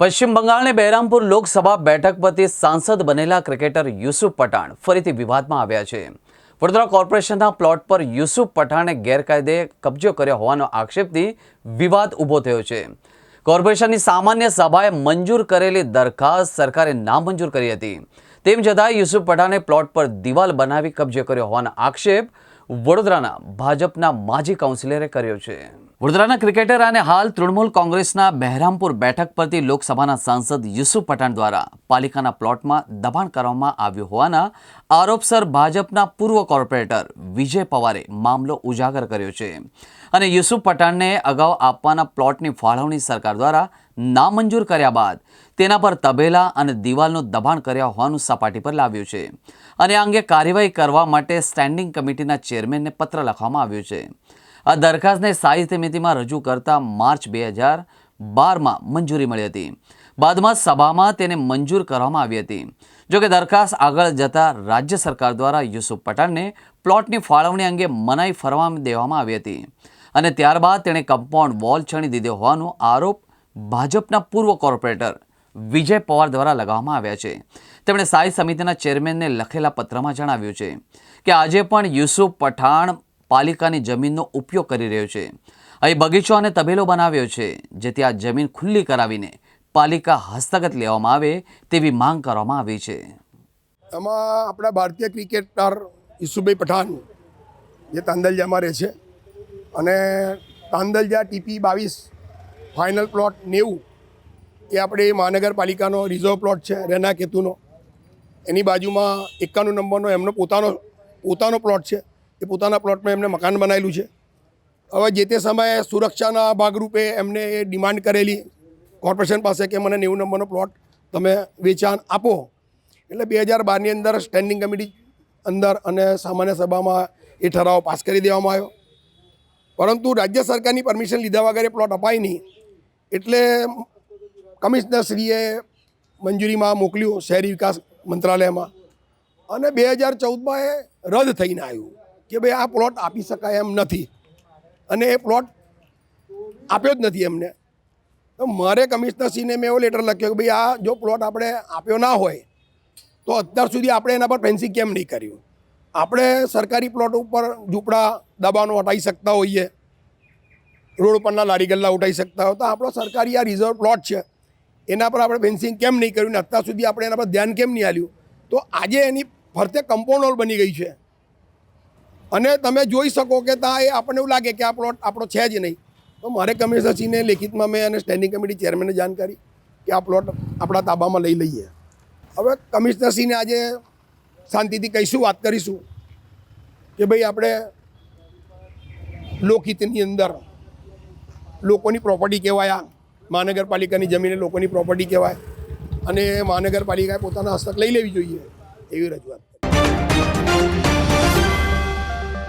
પશ્ચિમ બંગાળની બહેરામપુર લોકસભા બેઠક પરથી સાંસદ બનેલા ક્રિકેટર યુસુફ પઠાણ ફરીથી વિવાદમાં આવ્યા છે. વડોદરા કોર્પોરેશનના પ્લોટ પર યુસુફ પઠાણે ગેરકાયદે કબજો કર્યો હોવાનો આક્ષેપથી વિવાદ ઊભો થયો છે. કોર્પોરેશનની સામાન્ય સભાએ મંજૂર કરેલી દરખાસ્ત સરકારે નામંજૂર કરી હતી. તેમ છતાં યુસુફ પઠાણે પ્લોટ પર દિવાલ બનાવી કબજો કર્યો હોવાનો આક્ષેપ વડોદરાના ભાજપના માજી કાઉન્સિલરે કર્યો છે. વડોદરાના ક્રિકેટર અને હાલ તૃણમૂલ કોંગ્રેસના બહેરામપુર બેઠક પરથી લોકસભાના સાંસદ યુસુફ પઠાણ દ્વારા પાલિકાના પ્લોટમાં દબાણ કરવામાં આવ્યું હોવાના આરોપસર ભાજપના પૂર્વ કોર્પોરેટર વિજય પવારે મામલો ઉજાગર કર્યો છે. અને યુસુફ પઠાણને અગાઉ આપવાના પ્લોટની ફાળવણી સરકાર દ્વારા નામંજૂર કર્યા બાદ તેના પર તબેલા અને દિવાલનું દબાણ કર્યા હોવાનું સપાટી પર લાવ્યું છે. અને આ અંગે કાર્યવાહી કરવા માટે સ્ટેન્ડિંગ કમિટીના ચેરમેનને પત્ર લખવામાં આવ્યું છે. આ દરખાસ્તને સ્થાયી સમિતિમાં રજૂ કરતા માર્ચ બે હજાર બારમાં મંજૂરી મળી હતી. બાદમાં સભામાં તેને મંજૂર કરવામાં આવી હતી. જોકે દરખાસ્ત આગળ જતા રાજ્ય સરકાર દ્વારા યુસુફ પઠાણને પ્લોટની ફાળવણી અંગે મનાઈ ફરવા દેવામાં આવી હતી. અને ત્યારબાદ તેણે કમ્પાઉન્ડ વોલ છણી દીધો હોવાનો આરોપ ભાજપના પૂર્વ કોર્પોરેટર વિજય પવાર દ્વારા લગાવવામાં આવ્યા છે. તેમણે સ્થાયી સમિતિના ચેરમેનને લખેલા પત્રમાં જણાવ્યું છે કે આજે પણ યુસુફ પઠાણ પાલિકાની જમીનનો ઉપયોગ કરી રહ્યો છે. અહીં બગીચો અને તબેલો બનાવ્યો છે, જેથી આ જમીન ખુલ્લી કરાવીને પાલિકા હસ્તગત લેવામાં આવે તેવી માંગ કરવામાં આવી છે. એમાં આપણા ભારતીય ક્રિકેટર ઈસુભાઈ પઠાણ જે તાંદલજામાં રહે છે અને તાંદલજા ટીપી બાવીસ ફાઇનલ પ્લોટ નેવું એ આપણે મહાનગરપાલિકાનો રિઝર્વ પ્લોટ છે, રેના કેતુનો. એની બાજુમાં એકાણું નંબરનો એમનો પોતાનો પોતાનો પ્લોટ છે. એ પોતાના પ્લોટમાં એમને મકાન બનાવેલું છે. હવે જે તે સમયે સુરક્ષાના ભાગરૂપે એમને એ ડિમાન્ડ કરેલી કોર્પોરેશન પાસે કે મને નેવું નંબરનો પ્લોટ તમે વેચાણ આપો. એટલે બે હજાર બારની અંદર સ્ટેન્ડિંગ કમિટી અંદર અને સામાન્ય સભામાં એ ઠરાવ પાસ કરી દેવામાં આવ્યો. પરંતુ રાજ્ય સરકારની પરમિશન લીધા વગર એ પ્લોટ અપાય નહીં. એટલે કમિશનરશ્રીએ મંજૂરીમાં મોકલ્યું શહેરી વિકાસ મંત્રાલયમાં. અને બે હજાર ચૌદમાં એ રદ થઈને આવ્યું કે ભાઈ આ પ્લોટ આપી શકાય એમ નથી. અને એ પ્લોટ આપ્યો જ નથી એમને. તો મારે કમિશનરશ્રીને મેં એવો લેટર લખ્યો કે ભાઈ આ જો પ્લોટ આપણે આપ્યો ના હોય, તો અત્યાર સુધી આપણે એના પર ફેન્સિંગ કેમ નહીં કર્યું? આપણે સરકારી પ્લોટ ઉપર ઝૂંપડા દબાણો હટાવી શકતા હોઈએ. રોડ પરના લારી ગલ્લા ઉઠાવી શકતા હોય. તો આપણો સરકારી આ રિઝર્વ પ્લોટ છે. એના પર આપણે ફેન્સિંગ કેમ નહીં કર્યું ને અત્યાર સુધી આપણે એના પર ધ્યાન કેમ નહીં આલ્યું તો આજે એની ફરતે કમ્પાઉન્ડ હોલ બની ગઈ છે. અને તમે જોઈ શકો કે ત્યાં એ આપણને એવું લાગે કે આ પ્લોટ આપણો છે જ નહીં. તો મારે કમિશનરશ્રીને લેખિતમાં મેં અને સ્ટેન્ડિંગ કમિટી ચેરમેનને જાણ કરી કે આ પ્લોટ આપણા તાબામાં લઈ લઈએ. હવે કમિશનરશ્રીને આજે શાંતિથી કહીશું, વાત કરીશું કે ભાઈ આપણે લોકહિતની અંદર લોકોની પ્રોપર્ટી કહેવાય આ. મહાનગરપાલિકાની જમીને લોકોની પ્રોપર્ટી કહેવાય. અને મહાનગરપાલિકાએ પોતાના હસ્તક લઈ લેવી જોઈએ એવી રજૂઆત.